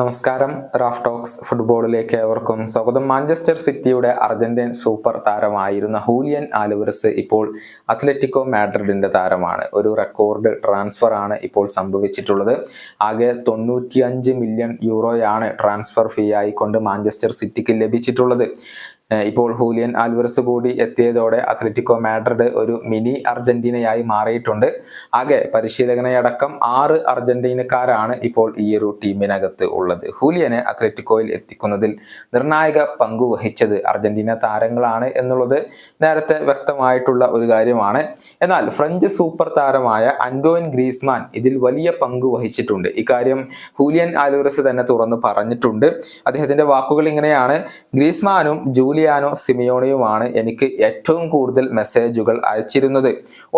നമസ്കാരം. Raf talks ഫുട്ബോളിലേക്ക് ഏവർക്കും സ്വാഗതം. മാഞ്ചസ്റ്റർ സിറ്റിയുടെ അർജന്റീൻ സൂപ്പർ താരമായിരുന്ന ഹൂലിയൻ ആലുവറസ് ഇപ്പോൾ അത്ലറ്റിക്കോ മാഡ്രിഡിന്റെ താരമാണ്. ഒരു റെക്കോർഡ് ട്രാൻസ്ഫർ ആണ് ഇപ്പോൾ സംഭവിച്ചിട്ടുള്ളത്. ആകെ തൊണ്ണൂറ്റിയഞ്ച് മില്യൺ യൂറോയാണ് ട്രാൻസ്ഫർ ഫീ ആയിക്കൊണ്ട് മാഞ്ചസ്റ്റർ സിറ്റിക്ക് ലഭിച്ചിട്ടുള്ളത്. ഇപ്പോൾ ഹൂലിയൻ ആൽവറസ് കൂടി എത്തിയതോടെ അത്ലറ്റിക്കോ മാഡ്രിഡ് ഒരു മിനി അർജന്റീനയായി മാറിയിട്ടുണ്ട്. ആകെ പരിശീലകനെയടക്കം ആറ് അർജന്റീനക്കാരാണ് ഇപ്പോൾ ഈ ഒരു ടീമിനകത്ത് ഉള്ളത്. ഹൂലിയനെ അത്ലറ്റിക്കോയിൽ എത്തിക്കുന്നതിൽ നിർണായക പങ്കു വഹിച്ചത് അർജന്റീന താരങ്ങളാണ് എന്നുള്ളത് നേരത്തെ വ്യക്തമായിട്ടുള്ള ഒരു കാര്യമാണ്. എന്നാൽ ഫ്രഞ്ച് സൂപ്പർ താരമായ അൻഡോയിൻ ഗ്രീസ്മാൻ ഇതിൽ വലിയ പങ്ക് വഹിച്ചിട്ടുണ്ട്. ഇക്കാര്യം ഹൂലിയൻ ആലുറസ് തന്നെ തുറന്നു പറഞ്ഞിട്ടുണ്ട്. അദ്ദേഹത്തിന്റെ വാക്കുകൾ ഇങ്ങനെയാണ്. ഗ്രീസ്മാനും ജൂലിയാനോ സിമിയോണിയുമാണ് എനിക്ക് ഏറ്റവും കൂടുതൽ മെസ്സേജുകൾ അയച്ചിരുന്നത്.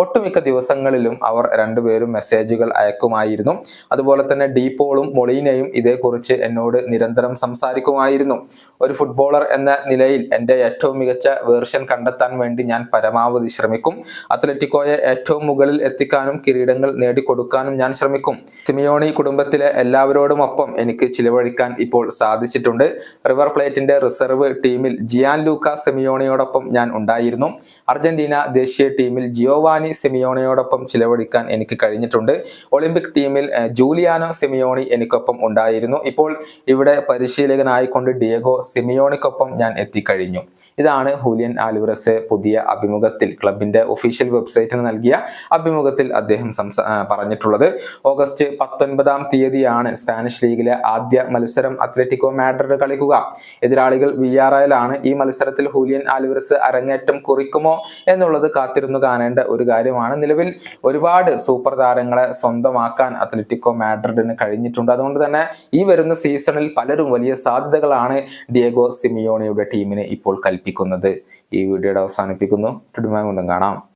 ഒട്ടുമിക്ക ദിവസങ്ങളിലും അവർ രണ്ടുപേരും മെസ്സേജുകൾ അയക്കുമായിരുന്നു. അതുപോലെ തന്നെ ഡീപോളും മൊളീനയും ഇതേക്കുറിച്ച് എന്നോട് നിരന്തരം സംസാരിക്കുമായിരുന്നു. ഒരു ഫുട്ബോളർ എന്ന നിലയിൽ എന്റെ ഏറ്റവും മികച്ച വേർഷൻ കണ്ടെത്താൻ വേണ്ടി ഞാൻ പരമാവധി ശ്രമിക്കും. അത്ലറ്റിക്കോയെ ഏറ്റവും മുകളിൽ എത്തിക്കാനും കിരീടങ്ങൾ നേടിക്കൊടുക്കാനും ഞാൻ ശ്രമിക്കും. സിമിയോണി കുടുംബത്തിലെ എല്ലാവരോടുമൊപ്പം എനിക്ക് ചിലവഴിക്കാൻ ഇപ്പോൾ സാധിച്ചിട്ടുണ്ട്. റിവർ പ്ലേറ്റിന്റെ റിസർവ് ടീമിൽ ജിയാൻ ലൂക്ക സെമിയോണയോടൊപ്പം ഞാൻ ഉണ്ടായിരുന്നു. അർജന്റീന ദേശീയ ടീമിൽ ജിയോവാനി സെമിയോണയോടൊപ്പം ചിലവഴിക്കാൻ എനിക്ക് കഴിഞ്ഞിട്ടുണ്ട്. ഒളിമ്പിക് ടീമിൽ ജൂലിയാനോ സെമിയോണി എനിക്കൊപ്പം ഉണ്ടായിരുന്നു. ഇപ്പോൾ ഇവിടെ പരിശീലകനായിക്കൊണ്ട് ഡിയഗോ സെമിയോണിക്കൊപ്പം ഞാൻ എത്തിക്കഴിഞ്ഞു. ഇതാണ് ഹൂലിയൻ ആലുവറസ് പുതിയ അഭിമുഖത്തിൽ ക്ലബിന്റെ ഒഫീഷ്യൽ വെബ്സൈറ്റിന് നൽകിയ അഭിമുഖത്തിൽ അദ്ദേഹം പറഞ്ഞിട്ടുള്ളത്. ഓഗസ്റ്റ് പത്തൊൻപതാം തീയതിയാണ് സ്പാനിഷ് ലീഗിലെ ആദ്യ മത്സരം അത്ലറ്റിക്കോ മാഡ്രിഡ് കളിക്കുക. എതിരാളികൾ വി ആർ ആണ് ഈ മത്സരത്തിൽ ഹൂലിയൻ ആലുവറസ് അരങ്ങേറ്റം കുറിക്കുമോ എന്നുള്ളത് കാത്തിരുന്നു കാണേണ്ട ഒരു കാര്യമാണ്. നിലവിൽ ഒരുപാട് സൂപ്പർ താരങ്ങളെ സ്വന്തമാക്കാൻ അത്ലറ്റിക്കോ മാഡ്രിഡിന് കഴിഞ്ഞിട്ടുണ്ട്. അതുകൊണ്ട് തന്നെ ഈ വരുന്ന സീസണിൽ പലരും വലിയ സാധ്യതകളാണ് ഡിയേഗോ സിമിയോണിയുടെ ടീമിന് ഇപ്പോൾ കൽപ്പിക്കുന്നത്. ഈ വീഡിയോയുടെ അവസാനിപ്പിക്കുന്നു. കാണാം.